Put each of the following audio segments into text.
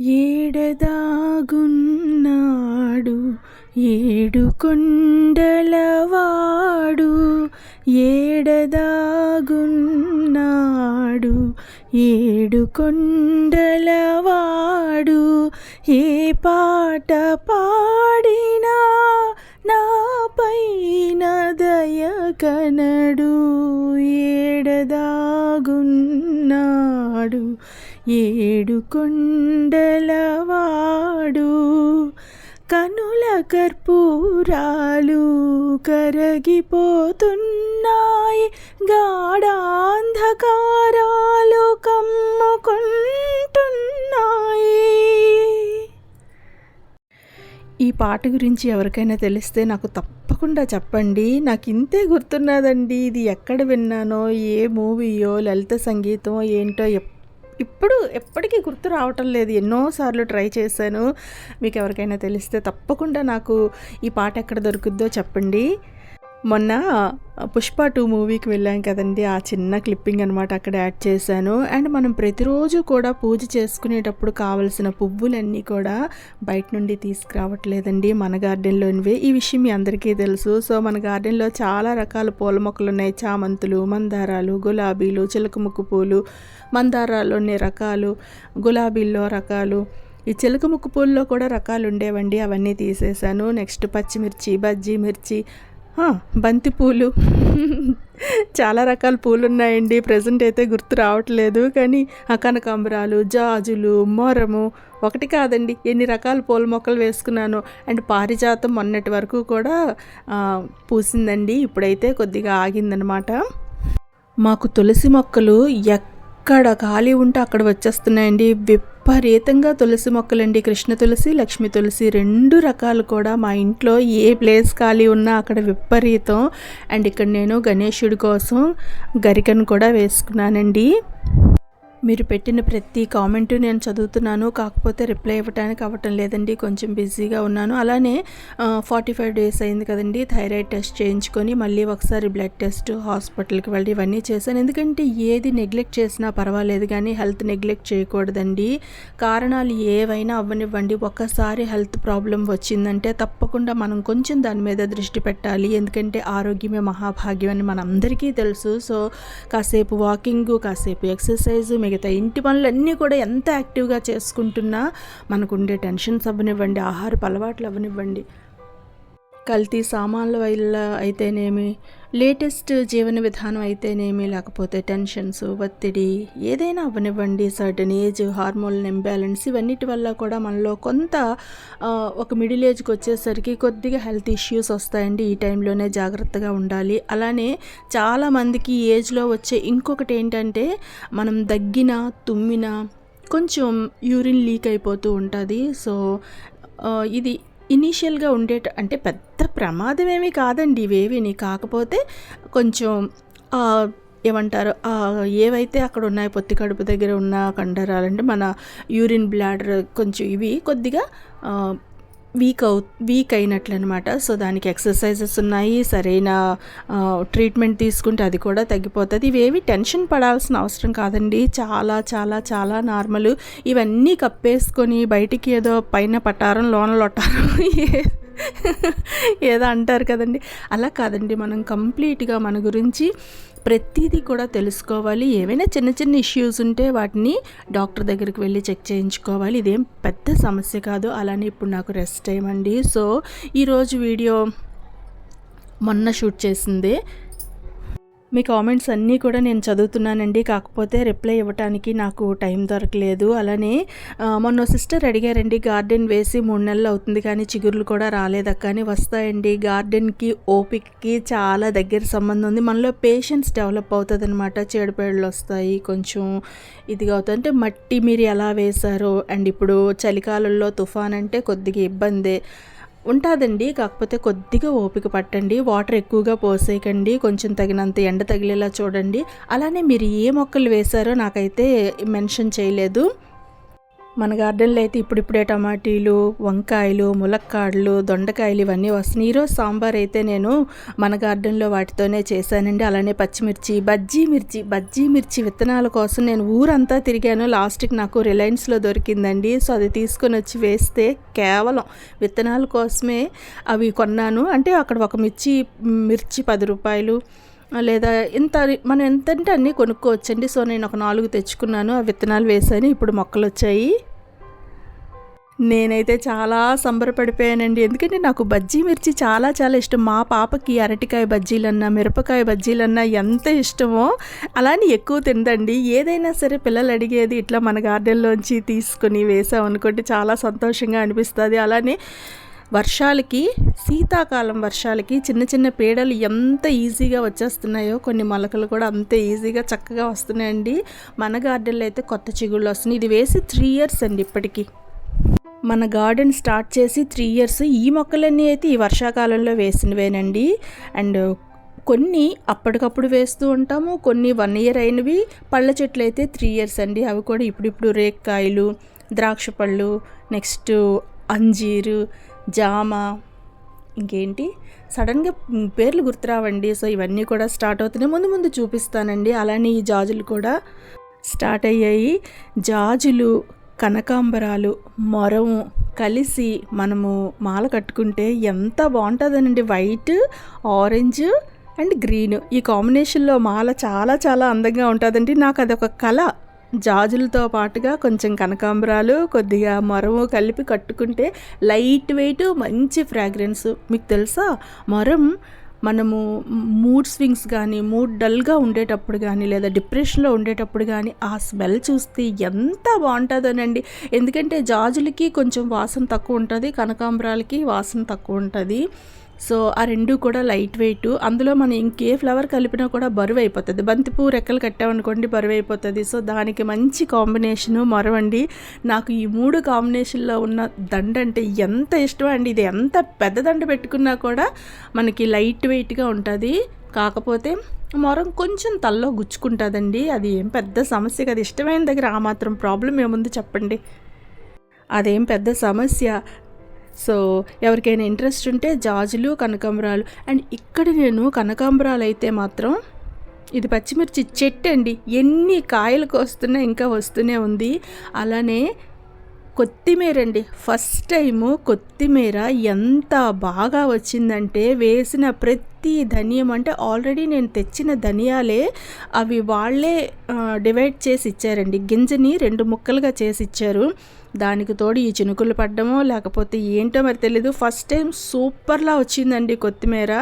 ఏడదాగున్నాడు ఏడు కొండలవాడు ఏడదాగున్నాడు ఏడు కొండలవాడు ఏ పాట పాడినా నా పైన దయ కనడు. ఏడదాగున్నాడు ఏడు కొండలవాడు కనుల కర్పూరాలు కరగిపోతున్నాయి. గాఢాంధకారాలు కమ్ముకుంటున్నాయి. ఈ పాట గురించి ఎవరికైనా తెలిస్తే నాకు తప్పకుండా చెప్పండి. నాకు ఇంతే గుర్తున్నదండి. ఇది ఎక్కడ విన్నానో ఏ మూవీయో లలిత సంగీతం ఏంటో ఎప్పుడు ఇప్పుడు ఎప్పటికీ గుర్తు రావటం లేదు. ఎన్నోసార్లు ట్రై చేశాను. మీకు ఎవరికైనా తెలిస్తే తప్పకుండా నాకు ఈ పాట ఎక్కడ దొరుకుద్దో చెప్పండి. మొన్న పుష్ప టూ మూవీకి వెళ్ళాం కదండి. ఆ చిన్న క్లిప్పింగ్ అనమాట అక్కడ యాడ్ చేశాను. అండ్ మనం ప్రతిరోజు కూడా పూజ చేసుకునేటప్పుడు కావలసిన పువ్వులన్నీ కూడా బయట నుండి తీసుకురావట్లేదండి. మన గార్డెన్లోనివే. ఈ విషయం మీ అందరికీ తెలుసు. సో మన గార్డెన్లో చాలా రకాల పూల మొక్కలు ఉన్నాయి. చామంతులు మందారాలు గులాబీలు చిలకముక్కు పూలు మందారాల్లోని రకాలు గులాబీల్లో రకాలు. ఈ చిలక ముక్కు పూల్లో కూడా రకాలు ఉండేవండి. అవన్నీ తీసేశాను. నెక్స్ట్ పచ్చిమిర్చి బజ్జీ మిర్చి బంతిపూలు చాలా రకాల పూలు ఉన్నాయండి ప్రజెంట్ అయితే గుర్తు రావట్లేదు. కానీ ఆ కనకాంబరాలు జాజులు మొరము ఒకటి కాదండి. ఎన్ని రకాల పూల మొక్కలు వేసుకున్నాను. అండ్ పారిజాతం మొన్నటి వరకు కూడా పూసిందండి. ఇప్పుడైతే కొద్దిగా ఆగిందనమాట. మాకు తులసి మొక్కలు ఎక్కడ ఖాళీ ఉంటే అక్కడ వచ్చేస్తున్నాయండి. విపరీతంగా తులసి మొక్కలండి. కృష్ణ తులసి లక్ష్మి తులసి రెండు రకాలు కూడా మా ఇంట్లో ఏ ప్లేస్ ఖాళీ ఉన్నా అక్కడ విపరీతం. అండ్ ఇక్కడ నేను గణేశుడి కోసం గరికను కూడా వేసుకున్నానండి. మీరు పెట్టిన ప్రతి కామెంట్ నేను చదువుతున్నాను కాకపోతే రిప్లై ఇవ్వడానికి అవ్వటం లేదండి కొంచెం బిజీగా ఉన్నాను. అలానే ఫార్టీ ఫైవ్ డేస్ అయింది కదండి థైరాయిడ్ టెస్ట్ చేయించుకొని మళ్ళీ ఒకసారి బ్లడ్ టెస్ట్ హాస్పిటల్కి వెళ్ళి ఇవన్నీ చేశాను. ఎందుకంటే ఏది నెగ్లెక్ట్ చేసినా పర్వాలేదు కానీ హెల్త్ నెగ్లెక్ట్ చేయకూడదండి. కారణాలు ఏవైనా అవ్వనివ్వండి. ఒక్కసారి హెల్త్ ప్రాబ్లం వచ్చిందంటే తప్పకుండా మనం కొంచెం దాని మీద దృష్టి పెట్టాలి. ఎందుకంటే ఆరోగ్యమే మహాభాగ్యం అని మనందరికీ తెలుసు. సో కాసేపు వాకింగ్ కాసేపు ఎక్సర్సైజ్ మిగతా ఇంటి పనులన్నీ కూడా ఎంత యాక్టివ్గా చేసుకుంటున్నా మనకు ఉండే టెన్షన్స్ అవ్వనివ్వండి ఆహారపు అలవాట్లు అవ్వనివ్వండి. కల్తీ సామాన్ల వల్ల అయితేనేమి లేటెస్ట్ జీవన విధానం అయితేనేమి లేకపోతే టెన్షన్స్ ఒత్తిడి ఏదైనా అవ్వనివ్వండి సర్టన్ ఏజ్ హార్మోన్ ఇంబ్యాలెన్స్ ఇవన్నిటి వల్ల కూడా మనలో కొంత ఒక మిడిల్ ఏజ్కి వచ్చేసరికి కొద్దిగా హెల్త్ ఇష్యూస్ వస్తాయండి. ఈ టైంలోనే జాగ్రత్తగా ఉండాలి. అలానే చాలామందికి ఈ ఏజ్లో వచ్చే ఇంకొకటి ఏంటంటే మనం దగ్గిన తుమ్మిన కొంచెం యూరిన్ లీక్ అయిపోతూ ఉంటుంది. సో ఇది ఇనీషియల్గా ఉండేట అంటే పెద్ద ప్రమాదం ఏమీ కాదండి ఇవేవిని. కాకపోతే కొంచెం ఏమంటారు ఏవైతే అక్కడ ఉన్నాయో పొత్తి కడుపు దగ్గర ఉన్న కండరాలంటే మన యూరిన్ బ్లాడర్ కొంచెం ఇవి కొద్దిగా వీక్ అవు వీక్ అయినట్లు అనమాట సో దానికి ఎక్సర్సైజెస్ ఉన్నాయి సరైన ట్రీట్మెంట్ తీసుకుంటే అది కూడా తగ్గిపోతుంది. ఇవేవి టెన్షన్ పడాల్సిన అవసరం కాదండి. చాలా చాలా చాలా నార్మల్. ఇవన్నీ కప్పేసుకొని బయటికి ఏదో పైన పట్టారం లోన లొట్టారం ఏదో అంటారు కదండి. అలా కాదండి మనం కంప్లీట్గా మన గురించి ప్రతిదీ కూడా తెలుసుకోవాలి. ఏవైనా చిన్న చిన్న ఇష్యూస్ ఉంటే వాటిని డాక్టర్ దగ్గరికి వెళ్ళి చెక్ చేయించుకోవాలి. ఇదేం పెద్ద సమస్య కాదు. అలానే ఇప్పుడు నాకు రెస్ట్ టైం అండి. సో ఈరోజు వీడియో మొన్న షూట్ చేసింది మీ కామెంట్స్ అన్నీ కూడా నేను చదువుతున్నానండి. కాకపోతే రిప్లై ఇవ్వడానికి నాకు టైం దొరకలేదు. అలానే మొన్న సిస్టర్ అడిగారండి గార్డెన్ వేసి మూడు నెలలు అవుతుంది కానీ చిగుర్లు కూడా రాలేదక్క కానీ వస్తాయండి. గార్డెన్కి ఓపిక్కి చాలా దగ్గర సంబంధం ఉంది. మనలో పేషెన్స్ డెవలప్ అవుతుంది అనమాట చీడపేడలు వస్తాయి కొంచెం ఇదిగా అవుతుంది. అంటే మట్టి మీరు ఎలా వేశారో అండ్ ఇప్పుడు చలికాలంలో తుఫాన్ అంటే కొద్దిగా ఇబ్బందే. ఉంటుందండి. కాకపోతే కొద్దిగా ఓపిక పట్టండి. వాటర్ ఎక్కువగా పోసేయకండి. కొంచెం తగినంత ఎండ తగిలేలా చూడండి. అలానే మీరు ఏ మొక్కలు వేశారో నాకైతే మెన్షన్ చేయలేదు. మన గార్డెన్లో అయితే ఇప్పుడిప్పుడే టమాటీలు వంకాయలు ములక్కాడలు దొండకాయలు ఇవన్నీ వస్తున్నాయి. ఈరోజు సాంబార్ అయితే నేను మన గార్డెన్లో వాటితోనే చేశానండి. అలానే పచ్చిమిర్చి బజ్జీ మిర్చి బజ్జీ మిర్చి విత్తనాల కోసం నేను ఊరంతా తిరిగాను. లాస్ట్కి నాకు రిలయన్స్లో దొరికిందండి. సో అది తీసుకొని వచ్చి వేస్తే కేవలం విత్తనాల కోసమే అవి కొన్నాను. అంటే అక్కడ ఒక మిర్చి మిర్చి పది రూపాయలు లేదా ఇంత మనం ఎంత అంటే అన్నీ కొనుక్కోవచ్చండి. సో నేను ఒక నాలుగు తెచ్చుకున్నాను. ఆ విత్తనాలు వేసాను. ఇప్పుడు మొక్కలు వచ్చాయి. నేనైతే చాలా సంబరపడిపోయానండి. ఎందుకంటే నాకు బజ్జీ మిర్చి చాలా చాలా ఇష్టం. మా పాపకి అరటికాయ బజ్జీలన్నా మిరపకాయ బజ్జీలన్నా ఎంత ఇష్టమో అలానే ఎక్కువ తిందండి ఏదైనా సరే పిల్లలు అడిగేది ఇట్లా మన గార్డెన్లోంచి తీసుకొని వేసామనుకుంటే చాలా సంతోషంగా అనిపిస్తుంది. అలానే వర్షాలకి శీతాకాలం వర్షాలకి చిన్న చిన్న పీడలు ఎంత ఈజీగా వచ్చేస్తున్నాయో కొన్ని మొలకలు కూడా అంత ఈజీగా చక్కగా వస్తున్నాయండి. మన గార్డెన్లో అయితే కొత్త చిగుళ్ళు వస్తున్నాయి. ఇది వేసి త్రీ ఇయర్స్ అండి ఇప్పటికీ. మన గార్డెన్ స్టార్ట్ చేసి త్రీ ఇయర్స్ ఈ మొక్కలన్నీ అయితే ఈ వర్షాకాలంలో వేసినవేనండి. అండ్ కొన్ని అప్పటికప్పుడు వేస్తూ ఉంటాము కొన్ని వన్ ఇయర్ అయినవి. పళ్ళ చెట్లు అయితే త్రీ ఇయర్స్ అండి. అవి కూడా ఇప్పుడిప్పుడు రేక్కాయలు ద్రాక్ష పళ్ళు నెక్స్ట్ అంజీరు జామ ఇంకేంటి? సడన్గా పేర్లు గుర్తురావండి. సో ఇవన్నీ కూడా స్టార్ట్ అవుతున్నాయి ముందు ముందు చూపిస్తానండి. అలానే ఈ జాజులు కూడా స్టార్ట్ అయ్యాయి. జాజులు కనకాంబరాలు మొరము కలిసి మనము మాల కట్టుకుంటే ఎంత బాగుంటుందనండి. వైట్ ఆరెంజ్ అండ్ గ్రీన్ ఈ కాంబినేషన్లో మాల చాలా చాలా అందంగా ఉంటుందండి. నాకు అదొక కళ. జాజులతో పాటుగా కొంచెం కనకాంబరాలు కొద్దిగా మరము కలిపి కట్టుకుంటే లైట్ వెయిట్ మంచి ఫ్రాగ్రెన్స్. మీకు తెలుసా? మరం మనము మూడ్ స్వింగ్స్ కానీ మూడ్ డల్గా ఉండేటప్పుడు కానీ లేదా డిప్రెషన్లో ఉండేటప్పుడు కానీ ఆ స్మెల్ చూస్తే ఎంత బాగుంటుందోనండి. ఎందుకంటే జాజులకి కొంచెం వాసన తక్కువ ఉంటుంది కనకాంబరాలకి వాసన తక్కువ ఉంటుంది. సో ఆ రెండు కూడా లైట్ వెయిట్. అందులో మనం ఇంకే ఫ్లవర్ కలిపినా కూడా బరువు అయిపోతుంది బంతిపూ రెక్కలు కట్టామనుకోండి బరువు అయిపోతుంది సో దానికి మంచి కాంబినేషను మరవండి. నాకు ఈ మూడు కాంబినేషన్లో ఉన్న దండ అంటే ఎంత ఇష్టం అండి. ఇది ఎంత పెద్ద దండ పెట్టుకున్నా కూడా మనకి లైట్ వెయిట్గా ఉంటుంది. కాకపోతే మొరం కొంచెం తల్లో గుచ్చుకుంటుందండి. అది ఏం పెద్ద సమస్య కదా. ఇష్టమైన దగ్గర ఆ మాత్రం ప్రాబ్లం ఏముంది చెప్పండి. అదేం పెద్ద సమస్య. సో ఎవరికైనా ఇంట్రెస్ట్ ఉంటే జాజులు కనకాంబరాలు. అండ్ ఇక్కడ నేను కనకాంబరాలు అయితే మాత్రం ఇది పచ్చిమిర్చి చెట్టు అండి. ఎన్ని కాయలు వస్తున్నా ఇంకా వస్తూనే ఉంది. అలానే కొత్తిమీర అండి. ఫస్ట్ టైము కొత్తిమీర ఎంత బాగా వచ్చిందంటే వేసిన ప్రతి ప్రతి ధనియం అంటే ఆల్రెడీ నేను తెచ్చిన ధనియాలే అవి వాళ్ళే డివైడ్ చేసి ఇచ్చారండి. గింజని రెండు ముక్కలుగా చేసి ఇచ్చారు. దానికి తోడు ఈ చినుకులు పడ్డమో లేకపోతే ఏంటో మరి తెలీదు. ఫస్ట్ టైం సూపర్లా వచ్చిందండి కొత్తిమీర.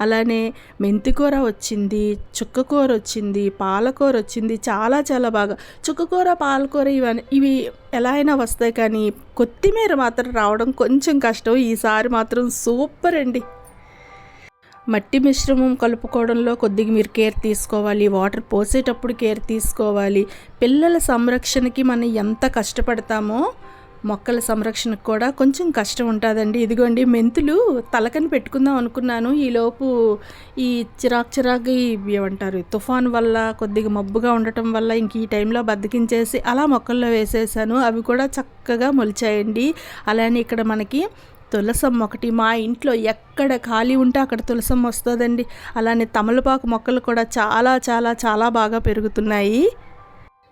అలానే మెంతికూర వచ్చింది చుక్కకూర వచ్చింది పాలకూర వచ్చింది చాలా చాలా బాగా. చుక్కకూర పాలకూర ఇవన్నీ ఇవి ఎలా అయినా వస్తాయి కానీ కొత్తిమీర మాత్రం రావడం కొంచెం కష్టం. ఈసారి మాత్రం సూపర్ అండి. మట్టి మిశ్రమం కలుపుకోవడంలో కొద్దిగా మీరు కేర్ తీసుకోవాలి వాటర్ పోసేటప్పుడు కేర్ తీసుకోవాలి. పిల్లల సంరక్షణకి మనం ఎంత కష్టపడతామో మొక్కల సంరక్షణకు కూడా కొంచెం కష్టం ఉంటుందండి. ఇదిగోండి మెంతులు తలకని పెట్టుకుందాం అనుకున్నాను. ఈలోపు ఈ చిరాక్ చిరాకు ఏమంటారు తుఫాన్ వల్ల కొద్దిగా మబ్బుగా ఉండటం వల్ల ఇంక ఈ టైంలో బద్దకించేసి అలా మొక్కల్లో వేసేసాను. అవి కూడా చక్కగా మొలిచాయండి. అలానే ఇక్కడ మనకి తులసమ్మ ఒకటి మా ఇంట్లో ఎక్కడ ఖాళీ ఉంటే అక్కడ తులసమ్మ వస్తుందండి. అలానే తమలపాకు మొక్కలు కూడా చాలా చాలా చాలా బాగా పెరుగుతున్నాయి.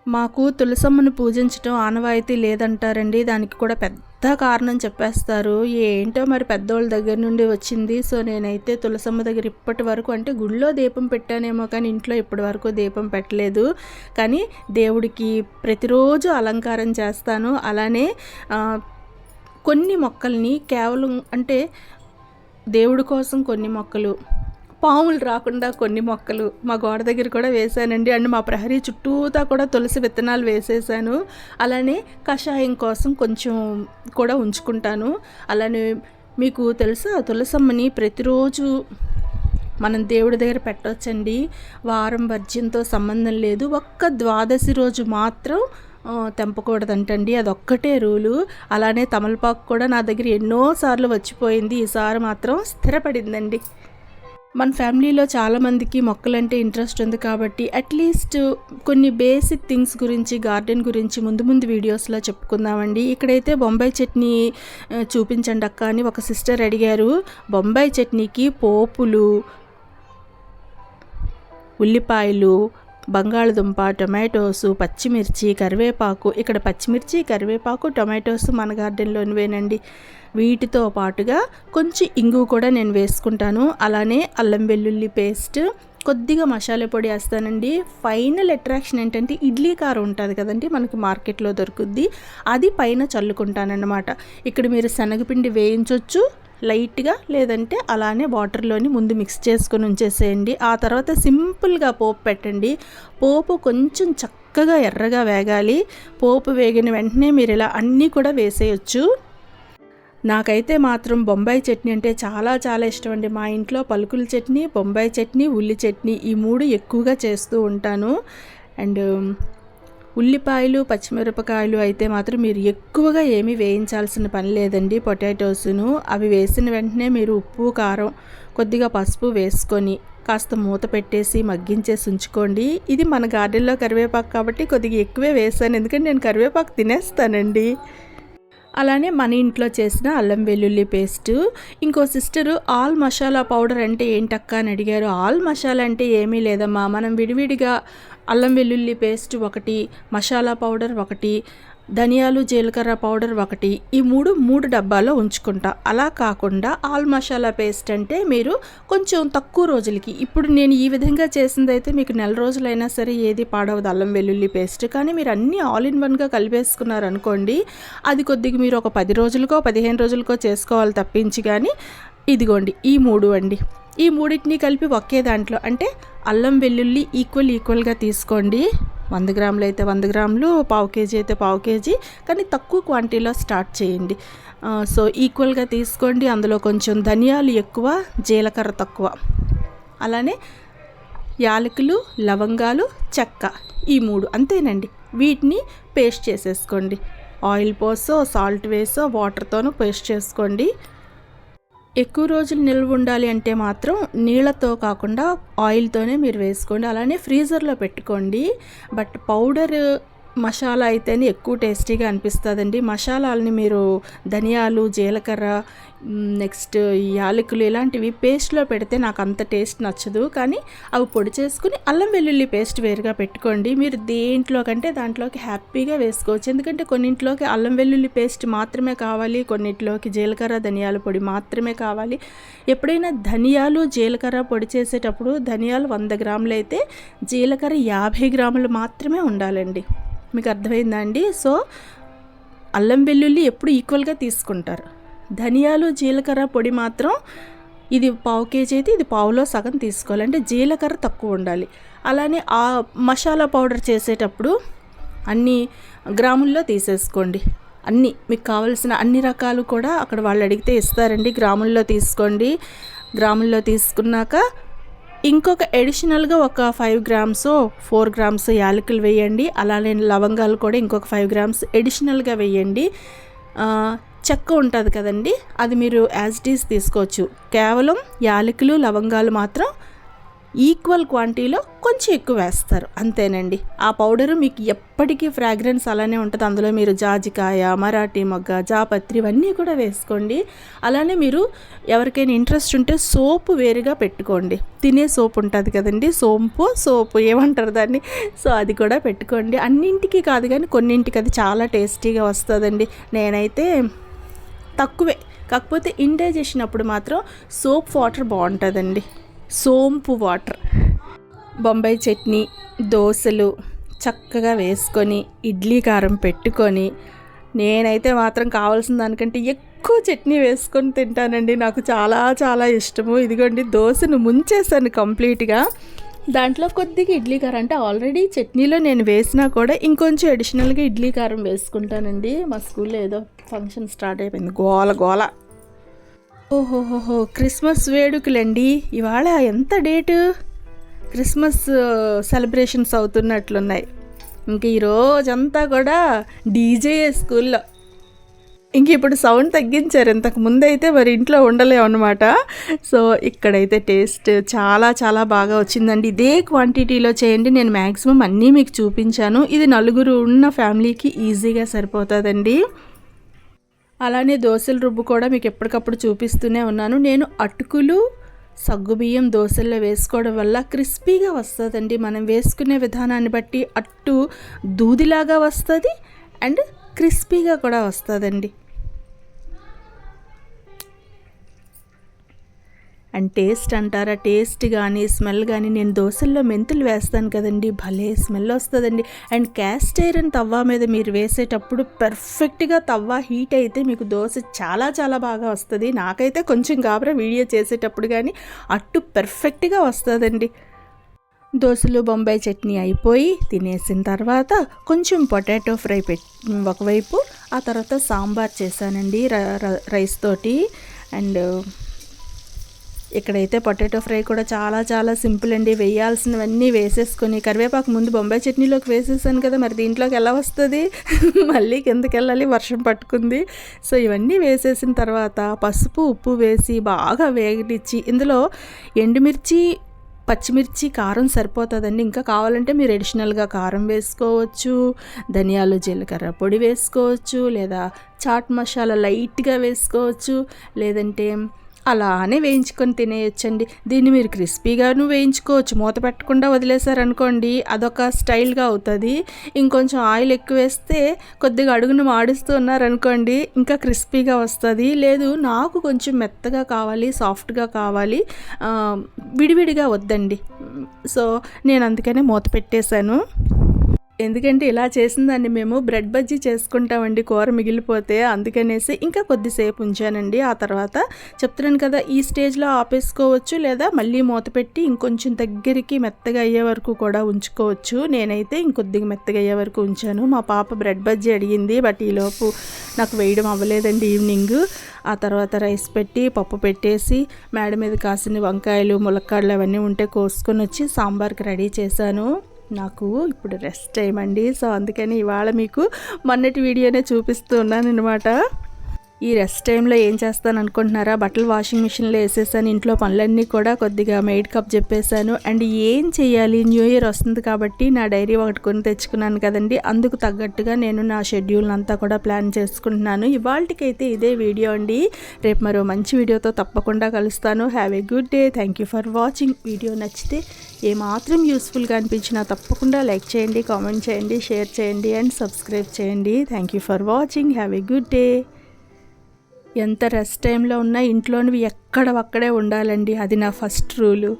మాకు తులసమ్మను పూజించడం ఆనవాయితీ లేదంటారండి. దానికి కూడా పెద్ద కారణం చెప్పేస్తారు. ఏంటో మరి పెద్దోళ్ళ దగ్గర నుండి వచ్చింది. సో నేనైతే తులసమ్మ దగ్గర ఇప్పటి వరకు అంటే గుళ్ళో దీపం పెట్టానేమో కానీ ఇంట్లో ఇప్పటి వరకు దీపం పెట్టలేదు. కానీ దేవుడికి ప్రతిరోజు అలంకారం చేస్తాను. అలానే కొన్ని మొక్కల్ని కేవలం అంటే దేవుడి కోసం కొన్ని మొక్కలు పాములు రాకుండా కొన్ని మొక్కలు మా గోడ దగ్గర కూడా వేసానండి అండ్ మా ప్రహరీ చుట్టూతా కూడా తులసి విత్తనాలు వేసేసాను. అలానే కషాయం కోసం కొంచెం కూడా ఉంచుకుంటాను. అలానే మీకు తెలుసా తులసమ్మని ప్రతిరోజు మనం దేవుడి దగ్గర పెట్టవచ్చండి వారం వర్జ్యంతో సంబంధం లేదు. ఒక్క ద్వాదశి రోజు మాత్రం తెంపకూడదంటండి. అదొక్కటే రూలు. అలానే తమలపాకు కూడా నా దగ్గర ఎన్నోసార్లు వచ్చిపోయింది. ఈసారి మాత్రం స్థిరపడిందండి. మన ఫ్యామిలీలో చాలామందికి మొక్కలంటే ఇంట్రెస్ట్ ఉంది కాబట్టి అట్లీస్ట్ కొన్ని బేసిక్ థింగ్స్ గురించి గార్డెన్ గురించి ముందు ముందు వీడియోస్లో చెప్పుకుందామండి. ఇక్కడైతే బొంబాయి చట్నీ చూపించండి అక్క అని ఒక సిస్టర్ అడిగారు. బొంబాయి చట్నీకి పోపులు ఉల్లిపాయలు బంగాళదుంప టొమాటోస్ పచ్చిమిర్చి కరివేపాకు. ఇక్కడ పచ్చిమిర్చి కరివేపాకు టొమాటోస్ మన గార్డెన్లోనివేనండి వీటితో పాటుగా కొంచెం ఇంగు కూడా నేను వేసుకుంటాను. అలానే అల్లం వెల్లుల్లి పేస్ట్ కొద్దిగా మసాలా పొడి వేస్తానండి. ఫైనల్ అట్రాక్షన్ ఏంటంటే ఇడ్లీ కారం ఉంటుంది కదండి మనకి మార్కెట్లో దొరుకుద్ది. అది పైన చల్లుకుంటానన్నమాట. ఇక్కడ మీరు శనగపిండి వేయించవచ్చు లైట్గా లేదంటే అలానే వాటర్లోని ముందు మిక్స్ చేసుకొని ఉంచేసేయండి. ఆ తర్వాత సింపుల్గా పోపు పెట్టండి. పోపు కొంచెం చక్కగా ఎర్రగా వేగాలి. పోపు వేగిన వెంటనే మీరు ఇలా అన్నీ కూడా వేసేయచ్చు. నాకైతే మాత్రం బొంబాయి చట్నీ అంటే చాలా చాలా ఇష్టం అండి. మా ఇంట్లో పలుకుల చట్నీ బొంబాయి చట్నీ ఉల్లి చట్నీ ఈ మూడు ఎక్కువగా చేస్తూ ఉంటాను. అండ్ ఉల్లిపాయలు పచ్చిమిరపకాయలు అయితే మాత్రం మీరు ఎక్కువగా ఏమీ వేయించాల్సిన పని లేదండి. పొటాటోస్ను అవి వేసిన వెంటనే మీరు ఉప్పు కారం కొద్దిగా పసుపు వేసుకొని కాస్త మూత పెట్టేసి మగ్గించేసి ఉంచుకోండి. ఇది మన గార్డెన్లో కరివేపాకు కాబట్టి కొద్దిగా ఎక్కువే వేసాను ఎందుకంటే నేను కరివేపాకు తినేస్తానండి. అలానే మన ఇంట్లో చేసిన అల్లం వెల్లుల్లి పేస్ట్. ఇంకో సిస్టరు ఆల్ మసాలా పౌడర్ అంటే ఏంటక్క అని అడిగారు. ఆల్ మసాలా అంటే ఏమీ లేదమ్మా. మనం విడివిడిగా అల్లం వెల్లుల్లి పేస్ట్ ఒకటి మసాలా పౌడర్ ఒకటి ధనియాలు జీలకర్ర పౌడర్ ఒకటి. ఈ మూడు మూడు డబ్బాలో ఉంచుకుంటా. అలా కాకుండా ఆల్ మసాలా పేస్ట్ అంటే మీరు కొంచెం తక్కువ రోజులకి ఇప్పుడు నేను ఈ విధంగా చేసిందైతే అయితే మీకు నెల రోజులైనా సరే ఏది పాడవదు అల్లం వెల్లుల్లి పేస్ట్. కానీ మీరు అన్నీ ఆల్ ఇన్ వన్గా కలిపేసుకున్నారు అనుకోండి అది కొద్దిగా మీరు ఒక పది రోజులకో పదిహేను రోజులకో చేసుకోవాలి తప్పించి కానీ ఇదిగోండి ఈ మూడు అండి. ఈ మూడింటిని కలిపి ఒకే దాంట్లో అంటే అల్లం వెల్లుల్లి ఈక్వల్ ఈక్వల్గా తీసుకోండి. వంద గ్రాములు అయితే వంద గ్రాములు పావు కేజీ అయితే పావు కేజీ కానీ తక్కువ క్వాంటిటీలో స్టార్ట్ చేయండి. సో ఈక్వల్గా తీసుకోండి. అందులో కొంచెం ధనియాలు ఎక్కువ జీలకర్ర తక్కువ. అలానే యాలకులు లవంగాలు చెక్క ఈ మూడు అంతేనండి. వీటిని పేస్ట్ చేసేసుకోండి. ఆయిల్ పోసో సాల్ట్ వేసో వాటర్తోనూ పేస్ట్ చేసుకోండి. ఎక్కువ రోజులు నిల్వ ఉండాలి అంటే మాత్రం నీళ్ళతో కాకుండా ఆయిల్తోనే మీరు వేసుకోండి. అలానే ఫ్రీజర్లో పెట్టుకోండి. బట్ పౌడర్ మసాలా అయితేనే ఎక్కువ టేస్టీగా అనిపిస్తుందండి. మసాలాలని మీరు ధనియాలు జీలకర్ర నెక్స్ట్ ఈ యాలకులు ఇలాంటివి పేస్ట్లో పెడితే నాకు అంత టేస్ట్ నచ్చదు. కానీ అవి పొడి చేసుకుని అల్లం వెల్లుల్లి పేస్ట్ వేరుగా పెట్టుకోండి. మీరు దేంట్లో కంటే దాంట్లోకి హ్యాపీగా వేసుకోవచ్చు. ఎందుకంటే కొన్నింట్లోకి అల్లం వెల్లుల్లి పేస్ట్ మాత్రమే కావాలి కొన్నింట్లోకి జీలకర్ర ధనియాల పొడి మాత్రమే కావాలి. ఎప్పుడైనా ధనియాలు జీలకర్ర పొడి చేసేటప్పుడు ధనియాలు వంద గ్రాములు అయితే జీలకర్ర యాభై గ్రాములు మాత్రమే ఉండాలండి. మీకు అర్థమైందా అండి? సో అల్లం వెల్లుల్లి ఎప్పుడు ఈక్వల్గా తీసుకుంటారు. ధనియాలు జీలకర్ర పొడి మాత్రం ఇది పావు కేజీ అయితే ఇది పావులో సగం తీసుకోవాలి. అంటే జీలకర్ర తక్కువ ఉండాలి. అలానే ఆ మసాలా పౌడర్ చేసేటప్పుడు అన్ని గ్రాముల్లో తీసేసుకోండి. అన్నీ మీకు కావలసిన అన్ని రకాలు కూడా అక్కడ వాళ్ళు అడిగితే ఇస్తారండి. గ్రాముల్లో తీసుకోండి. గ్రాముల్లో తీసుకున్నాక ఇంకొక ఎడిషనల్గా ఒక ఫైవ్ గ్రామ్స్ ఫోర్ గ్రామ్స్ యాలకులు వేయండి. అలానే లవంగాలు కూడా ఇంకొక ఫైవ్ గ్రామ్స్ ఎడిషనల్గా వేయండి. చెక్క ఉంటుంది కదండి అది మీరు యాజ్ ఇట్ ఈస్ తీసుకోవచ్చు. కేవలం యాలకులు లవంగాలు మాత్రం ఈక్వల్ క్వాంటిటీలో కొంచెం ఎక్కువ వేస్తారు. అంతేనండి. ఆ పౌడరు మీకు ఎప్పటికీ ఫ్రాగ్రెన్స్ అలానే ఉంటుంది. అందులో మీరు జాజికాయ మరాఠీ మొగ్గ జాపత్రి ఇవన్నీ కూడా వేసుకోండి. అలానే మీరు ఎవరికైనా ఇంట్రెస్ట్ ఉంటే సోపు వేరుగా పెట్టుకోండి. తినే సోప్ ఉంటుంది కదండి. సోంపు సోపు ఏమంటారు దాన్ని? సో అది కూడా పెట్టుకోండి. అన్నింటికి కాదు కానీ కొన్నింటికి అది చాలా టేస్టీగా వస్తుందండి. నేనైతే తక్కువే. కాకపోతే ఇండైజెషన్ అప్పుడు మాత్రం సోప్ వాటర్ బాగుంటుందండి. సోంపు వాటర్ బొంబాయి చట్నీ దోశలు చక్కగా వేసుకొని ఇడ్లీ కారం పెట్టుకొని నేనైతే మాత్రం కావాల్సిన దానికంటే ఎక్కువ చట్నీ వేసుకొని తింటానండి. నాకు చాలా చాలా ఇష్టము. ఇదిగోండి దోశను ముంచేసాను కంప్లీట్గా. దాంట్లో కొద్దిగా ఇడ్లీ కారం అంటే ఆల్రెడీ చట్నీలో నేను వేసినా కూడా ఇంకొంచెం అడిషనల్గా ఇడ్లీ కారం వేసుకుంటానండి. మా స్కూల్లో ఏదో ఫంక్షన్ స్టార్ట్ అయిపోయింది. గోల గోల. ఓహోహోహో క్రిస్మస్ వేడుకలండి. ఇవాళ ఎంత డేటు? Christmas celebrations అవుతున్నట్లున్నాయి. ఇంక ఈ రోజంతా కూడా డీజే స్కూల్లో. ఇంక ఇప్పుడు సౌండ్ తగ్గించారు. ఇంతకు ముందైతే మరి ఇంట్లో ఉండలేము అనమాట సో ఇక్కడైతే టేస్ట్ చాలా చాలా బాగా వచ్చిందండి. ఇదే క్వాంటిటీలో చేయండి. నేను మ్యాక్సిమం అన్నీ మీకు చూపించాను. ఇది నలుగురు ఉన్న ఫ్యామిలీకి ఈజీగా సరిపోతుందండి. అలానే దోశల రుబ్బు కూడా మీకు ఎప్పటికప్పుడు చూపిస్తూనే ఉన్నాను. నేను అటుకులు సగ్గుబియ్యం దోశల్లో వేసుకోవడం వల్ల క్రిస్పీగా వస్తుందండి. మనం వేసుకునే విధానాన్ని బట్టి అట్టు దూదిలాగా వస్తుంది అండ్ క్రిస్పీగా కూడా వస్తుందండి. అండ్ టేస్ట్ అంటారా? టేస్ట్ కానీ స్మెల్ కానీ నేను దోశల్లో మెంతులు వేస్తాను కదండి. భలే స్మెల్ వస్తుందండి. అండ్ క్యాస్ట్ ఐరన్ తవ్వ మీద మీరు వేసేటప్పుడు పర్ఫెక్ట్గా తవ్వ హీట్ అయితే మీకు దోశ చాలా చాలా బాగా వస్తుంది. నాకైతే కొంచెం కాబరా వీడియో చేసేటప్పుడు కానీ అట్టు పర్ఫెక్ట్గా వస్తుందండి. దోశలు బొంబాయి చట్నీ అయిపోయి తినేసిన తర్వాత కొంచెం పొటాటో ఫ్రై పెట్ ఒకవైపు ఆ తర్వాత సాంబార్ చేశానండి రైస్ తోటి. అండ్ ఇక్కడైతే పొటాటో ఫ్రై కూడా చాలా చాలా సింపుల్ అండి. వేయాల్సినవన్నీ వేసేసుకొని కరివేపాకు ముందు బొంబాయి చట్నీలోకి వేసేసాను కదా మరి దీంట్లోకి ఎలా వస్తుంది? మళ్ళీ కిందకి వెళ్ళాలి వర్షం పట్టుకుంది. సో ఇవన్నీ వేసేసిన తర్వాత పసుపు ఉప్పు వేసి బాగా వేగనిచ్చి ఇందులో ఎండుమిర్చి పచ్చిమిర్చి కారం సరిపోతుందండి. ఇంకా కావాలంటే మీరు అడిషనల్గా కారం వేసుకోవచ్చు ధనియాలు జీలకర్ర పొడి వేసుకోవచ్చు లేదా చాట్ మసాలా లైట్గా వేసుకోవచ్చు లేదంటే అలానే వేయించుకొని తినేయచ్చండి. దీన్ని మీరు క్రిస్పీగాను వేయించుకోవచ్చు. మూత పెట్టకుండా వదిలేశారనుకోండి అదొక స్టైల్గా అవుతుంది. ఇంకొంచెం ఆయిల్ ఎక్కువ వేస్తే కొద్దిగా అడుగును మాడుస్తూ ఉన్నారనుకోండి ఇంకా క్రిస్పీగా వస్తుంది. లేదు నాకు కొంచెం మెత్తగా కావాలి సాఫ్ట్గా కావాలి విడివిడిగా వద్దండి. సో నేను అందుకనే మూత పెట్టేశాను. ఎందుకంటే ఇలా చేసిన దాన్ని మేము బ్రెడ్ బజ్జీ చేసుకుంటామండి కూర మిగిలిపోతే అందుకనేసి ఇంకా కొద్దిసేపు ఉంచానండి. ఆ తర్వాత చెప్తున్నాను కదా ఈ స్టేజ్లో ఆపేసుకోవచ్చు లేదా మళ్ళీ మూత పెట్టి ఇంకొంచెం దగ్గరికి మెత్తగా అయ్యే వరకు కూడా ఉంచుకోవచ్చు. నేనైతే ఇంకొద్దిగా మెత్తగా అయ్యే వరకు ఉంచాను. మా పాప బ్రెడ్ బజ్జీ అడిగింది బట్ ఈలోపు నాకు వేయడం అవ్వలేదండి ఈవినింగ్. ఆ తర్వాత రైస్ పెట్టి పప్పు పెట్టేసి మేడ మీద కాసిన వంకాయలు ములక్కాడలు అవన్నీ ఉంటే కోసుకొని వచ్చి సాంబార్కి రెడీ చేశాను. నాకు ఇప్పుడు రెస్ట్ టైం అండి. సో అందుకని ఇవాళ మీకు మొన్నటి వీడియోనే చూపిస్తూ ఉన్నాను అనమాట ఈ రెస్ట్ టైంలో ఏం చేస్తాను అనుకుంటున్నారా? బట్టలు వాషింగ్ మిషన్లో వేసేసాను ఇంట్లో పనులన్నీ కూడా కొద్దిగా మెయిడ్ కప్ చెప్పేశాను. అండ్ ఏం చేయాలి? న్యూ ఇయర్ వస్తుంది కాబట్టి నా డైరీ ఒకటి కొని తెచ్చుకున్నాను కదండి. అందుకు తగ్గట్టుగా నేను నా షెడ్యూల్ అంతా కూడా ప్లాన్ చేసుకుంటున్నాను. ఇవాళకైతే ఇదే వీడియో అండి. రేపు మరో మంచి వీడియోతో తప్పకుండా కలుస్తాను. Have a good day thank you for watching video నచ్చితే ఏమాత్రం యూస్ఫుల్గా అనిపించినా తప్పకుండా లైక్ చేయండి కామెంట్ చేయండి షేర్ చేయండి అండ్ సబ్స్క్రైబ్ చేయండి. Thank you for watching have a good day ఎంత రెస్ట్ టైంలో ఉన్నా ఇంట్లోనివి ఎక్కడ ఒక్కడే ఉండాలండి. అది నా ఫస్ట్ రూలు